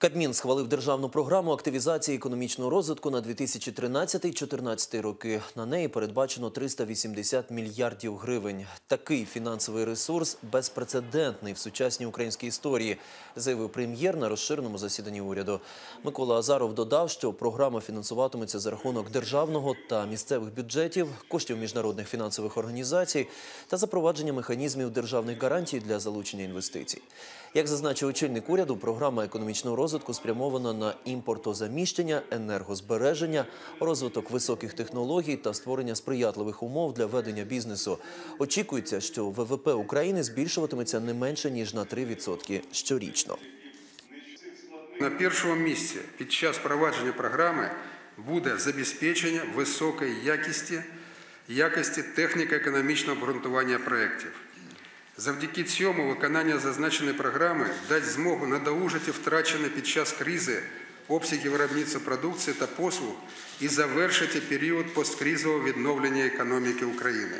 Кабмін схвалив державну програму активізації економічного розвитку на 2013-2014 роки. На неї передбачено 380 мільярдів гривень. Такий фінансовий ресурс безпрецедентний в сучасній українській історії, заявив прем'єр на розширеному засіданні уряду. Микола Азаров додав, що програма фінансуватиметься за рахунок державного та місцевих бюджетів, коштів міжнародних фінансових організацій та запровадження механізмів державних гарантій для залучення інвестицій. Як зазначив очільник уряду, програма економічного розвитку спрямована на імпортозаміщення, енергозбереження, розвиток високих технологій та створення сприятливих умов для ведення бізнесу. Очікується, що ВВП України збільшуватиметься не менше ніж на 3% щорічно. На першому місці під час впровадження програми буде забезпечення високої якості, якості техніко-економічного обґрунтування проєктів. Завдяки цьому виконання зазначеної програми дасть змогу надолужити втрачене під час кризи обсяги виробництва продукції та послуг і завершити період посткризового відновлення економіки України.